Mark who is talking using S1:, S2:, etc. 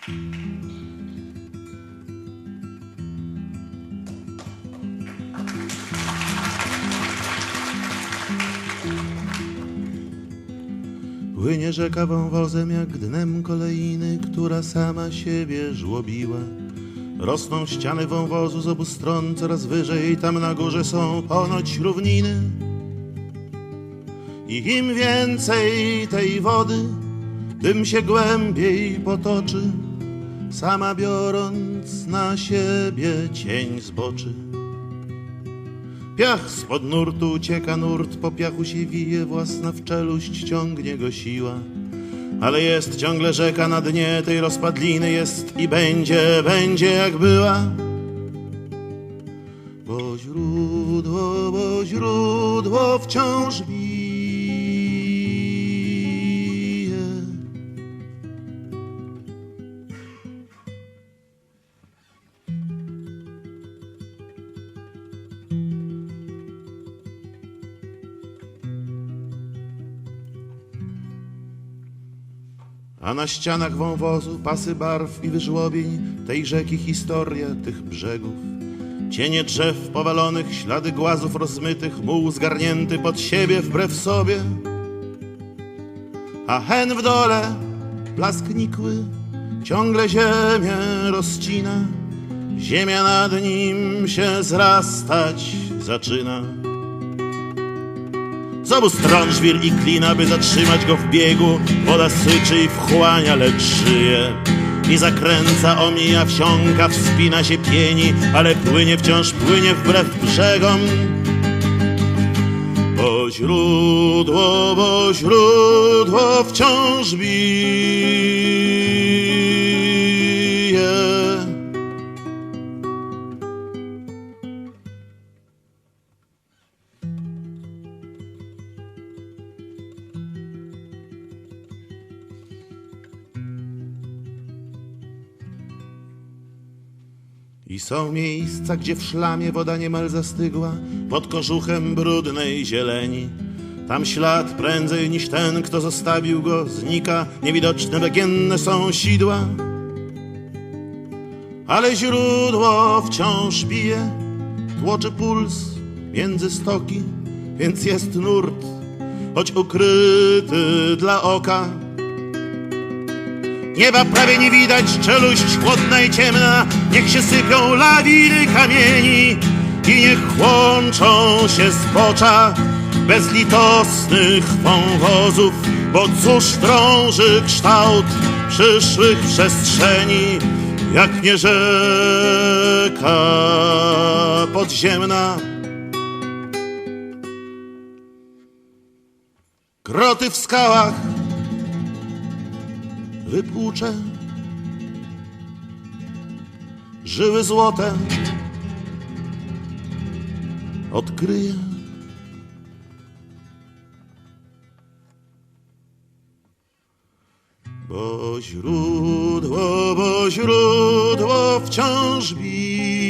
S1: Płynie rzeka wąwozem jak dnem kolejny, która sama siebie żłobiła. Rosną ściany wąwozu z obu stron coraz wyżej, tam na górze są ponoć równiny. I im więcej tej wody, tym się głębiej potoczy, sama biorąc na siebie cień zboczy. Piach spod nurtu ucieka nurt, po piachu się wije, własna w czeluść ciągnie go siła. Ale jest ciągle rzeka na dnie tej rozpadliny, jest i będzie, będzie jak była. Bo źródło, bo źródło wciąż bije. A na ścianach wąwozu pasy barw i wyżłobień tej rzeki historia tych brzegów. Cienie drzew powalonych, ślady głazów rozmytych, muł zgarnięty pod siebie wbrew sobie. A hen w dole, blask nikły, ciągle ziemię rozcina. Ziemia nad nim się zrastać zaczyna. Z obu stron żwir i klina, by zatrzymać go w biegu. Woda syczy i wchłania, lecz żyje. I zakręca, omija, wsiąka, wspina się, pieni, ale płynie wciąż, płynie wbrew brzegom. Bo źródło, bo źródło wciąż bije. I są miejsca, gdzie w szlamie woda niemal zastygła, pod kożuchem brudnej zieleni. Tam ślad prędzej niż ten, kto zostawił go, znika, niewidoczne bagienne są sidła. Ale źródło wciąż bije, tłoczy puls między stoki, więc jest nurt, choć ukryty dla oka. Nieba prawie nie widać, czeluść chłodna i ciemna, niech się sypią lawiny kamieni i niech łączą się zbocza bezlitosnych wąwozów, bo cóż drąży kształt przyszłych przestrzeni, jak nie rzeka podziemna. Groty w skałach wypłuczę żyły złote odkryję bo źródło, bo źródło wciąż bije.